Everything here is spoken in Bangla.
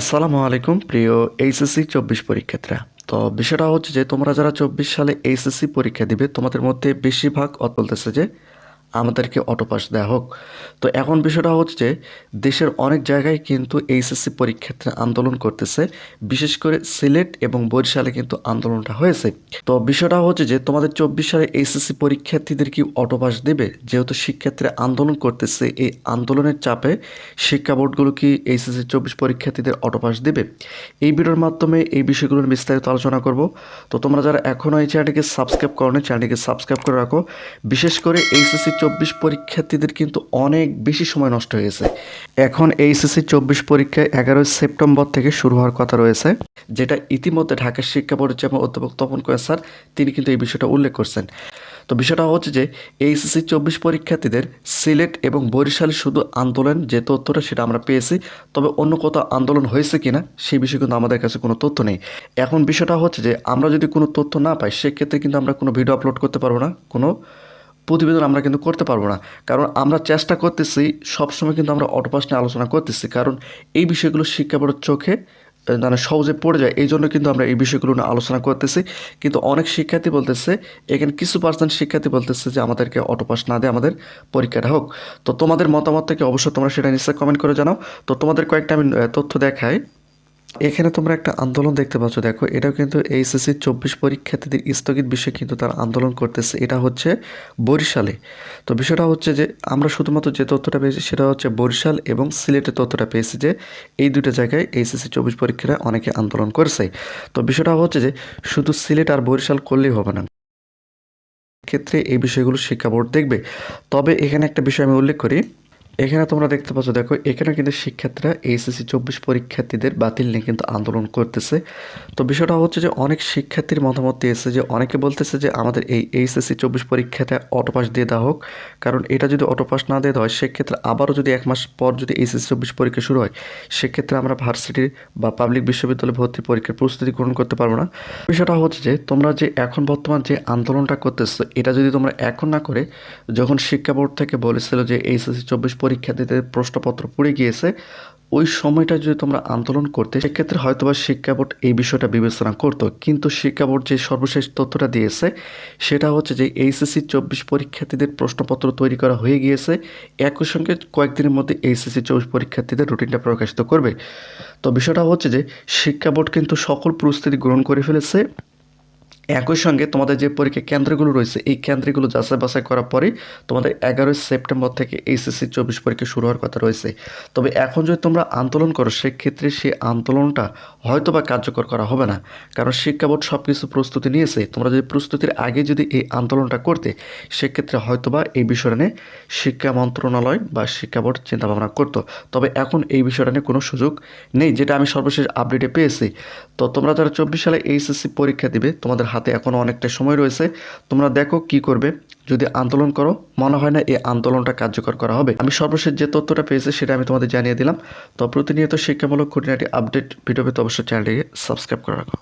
আসসালামু আলাইকুম, প্রিয় এইচএসসি চব্বিশ পরীক্ষার্থীরা। তো বিষয়টা হচ্ছে যে, তোমরা যারা চব্বিশ সালে এইচএসসি পরীক্ষা দিবে, তোমাদের মধ্যে বেশিরভাগ অত বলতেছে যে আমাদেরকে অটোপাস দেওয়া হোক। তো এখন বিষয়টা হচ্ছে দেশের অনেক জায়গায় কিন্তু এইচএসসি পরীক্ষার্থীরা আন্দোলন করতেছে, বিশেষ করে সিলেট এবং বরিশালে কিন্তু আন্দোলনটা হয়েছে। তো বিষয়টা হচ্ছে যে তোমাদের চব্বিশ সালে এইচএসসি পরীক্ষার্থীদের কি অটোপাস দেবে? যেহেতু শিক্ষার্থীরা আন্দোলন করতেছে, এই আন্দোলনের চাপে শিক্ষা বোর্ডগুলো কি এইচএসসি চব্বিশ পরীক্ষার্থীদের অটোপাস দেবে? এই ভিডিওর মাধ্যমে এই বিষয়গুলো বিস্তারিত আলোচনা করব। তো তোমরা যারা এখনও এই চ্যানেলটিকে সাবস্ক্রাইব করো চ্যানেলটিকে সাবস্ক্রাইব করে রাখো। বিশেষ করে এইচএসসি চব্বিশ পরীক্ষার্থীদের কিন্তু অনেক বেশি সময় নষ্ট হয়েছে। এখন এইচএসসি চব্বিশ পরীক্ষায় এগারোই সেপ্টেম্বর থেকে শুরু হওয়ার কথা রয়েছে, যেটা ইতিমধ্যে ঢাকা শিক্ষা যেমন অধ্যাপক তপন কয়ার স্যার, তিনি কিন্তু এই বিষয়টা উল্লেখ করছেন। তো বিষয়টা হচ্ছে যে, এইচএসসি চব্বিশ পরীক্ষার্থীদের সিলেট এবং বরিশালে শুধু আন্দোলন যে তথ্যটা সেটা আমরা পেয়েছি, তবে অন্য কোথাও আন্দোলন হয়েছে কিনা সেই বিষয়ে কিন্তু আমাদের কাছে কোনো তথ্য নেই। এখন বিষয়টা হচ্ছে যে, আমরা যদি কোনো তথ্য না পাই, সেক্ষেত্রে কিন্তু আমরা কোনো ভিডিও আপলোড করতে পারব না, কোনো প্রতিবেদন আমরা কিন্তু করতে পারব না। কারণ আমরা চেষ্টা করতেছি, সবসময় কিন্তু আমরা অটোপাস নিয়ে আলোচনা করতেছি। কারণ এই বিষয়গুলো শিক্ষা বোর্ডের চোখে মানে সহজে পড়ে যায়। এই জন্য কিন্তু আমরা এই বিষয়গুলো নিয়ে আলোচনা করতেছি। কিন্তু অনেক শিক্ষার্থী বলতেছে, এখানে কিছু পার্সেন্ট শিক্ষার্থী বলতেছে যে আমাদেরকে অটোপাস না দিয়ে আমাদের পরীক্ষাটা হোক। তো তোমাদের মতামত থেকে অবশ্যই তোমরা সেটা নিশ্চয়ই কমেন্ট করে জানাও। তো তোমাদের কয়েকটা আমি তথ্য দেখাই। এখানে তোমরা একটা আন্দোলন দেখতে পাচ্ছ, দেখো, এটাও কিন্তু এইচএসসি চব্বিশ পরীক্ষার্থীদের স্থগিত বিষয়ে কিন্তু তারা আন্দোলন করতেছে। এটা হচ্ছে বরিশালে। তো বিষয়টা হচ্ছে যে, আমরা শুধুমাত্র যে তথ্যটা পেয়েছি সেটা হচ্ছে বরিশাল এবং সিলেটের তথ্যটা পেয়েছি যে, এই দুটো জায়গায় এইচএসসি চব্বিশ পরীক্ষারা অনেকে আন্দোলন করছে। তো বিষয়টা হচ্ছে যে, শুধু সিলেট আর বরিশাল করলেই হবে না। ক্ষেত্রে এই বিষয়গুলো শিক্ষা বোর্ড দেখবে। তবে এখানে একটা বিষয় আমি উল্লেখ করি এখানে তোমরা দেখতে পাচ্ছ, দেখো, এখানে কিন্তু শিক্ষার্থীরা এইচএসসি চব্বিশ পরীক্ষার্থীদের বাতিল নিয়ে কিন্তু আন্দোলন করতেছে। তো বিষয়টা হচ্ছে যে, অনেক শিক্ষার্থীর মতামত দিয়েছে যে, অনেকে বলতেছে যে, আমাদের এই এইচএসসি চব্বিশ পরীক্ষাটা অটোপাস দিয়ে দেওয়া হোক। কারণ এটা যদি অটোপাস না দিয়ে দেওয়া হয়, সেক্ষেত্রে আবারও যদি এক মাস পর যদি এইচএসসি চব্বিশ পরীক্ষা শুরু হয়, সেক্ষেত্রে আমরা ভার্সিটির বা পাবলিক বিশ্ববিদ্যালয়ে ভর্তি পরীক্ষার প্রস্তুতি গ্রহণ করতে পারব না। বিষয়টা হচ্ছে যে, তোমরা যে এখন বর্তমান যে আন্দোলনটা করতেছো, এটা যদি তোমরা এখন না করে, যখন শিক্ষা বোর্ড থেকে বলেছিল যে এইচএসসি চব্বিশ পরীক্ষার্থীদের প্রশ্নপত্র পুড়ে গিয়েছে, ওই সময়টা যদি তোমরা আন্দোলন করতে, সেক্ষেত্রে হয়তোবা শিক্ষা বোর্ড এই বিষয়টা বিবেচনা করতো। কিন্তু শিক্ষা বোর্ড যে সর্বশেষ তথ্যটা দিয়েছে, সেটা হচ্ছে যে এইচএসসি চব্বিশ পরীক্ষার্থীদের প্রশ্নপত্র তৈরি করা হয়ে গিয়েছে। একই সঙ্গে কয়েকদিনের মধ্যে এইচএসসি চব্বিশ পরীক্ষার্থীদের রুটিনটা প্রকাশিত করবে। তো বিষয়টা হচ্ছে যে, শিক্ষা বোর্ড কিন্তু সকল প্রস্তুতি গ্রহণ করে ফেলেছে। একই সঙ্গে তোমাদের যে পরীক্ষা কেন্দ্রগুলো রয়েছে, এই কেন্দ্রগুলো যাচাই বাছাই করার পরে তোমাদের এগারোই সেপ্টেম্বর থেকে এইচএসসি চব্বিশ পরীক্ষা শুরু হওয়ার কথা রয়েছে। তবে এখন যদি তোমরা আন্দোলন করো, সেক্ষেত্রে সেই আন্দোলনটা হয়তো বা কার্যকর করা হবে না। কারণ শিক্ষা বোর্ড সব কিছু প্রস্তুতি নিয়েছে। তোমরা যদি প্রস্তুতির আগে যদি এই আন্দোলনটা করতে, সেক্ষেত্রে হয়তো বা এই বিষয়টা নিয়ে শিক্ষা মন্ত্রণালয় বা শিক্ষা বোর্ড চিন্তাভাবনা করতো। তবে এখন এই বিষয়টা নিয়ে কোনো সুযোগ নেই। যেটা আমি সর্বশেষ আপডেটে পেয়েছি। তো তোমরা যারা চব্বিশ সালে এইচএসসি পরীক্ষা দিবে, তোমাদের হাতে এখনও অনেকটা সময় রয়েছে, তোমরা দেখো কি করবে। যদি আন্দোলন করো, মনে হয় না এই আন্দোলনটা কার্যকর করা হবে। আমি সর্বশেষ যে তথ্যটা পেয়েছি সেটা আমি তোমাদের জানিয়ে দিলাম। তো প্রতিনিয়ত শিক্ষামূলক খুঁটিনাটি আপডেট ভিডিও অবশ্যই চ্যানেলটিকে সাবস্ক্রাইব করে রাখো।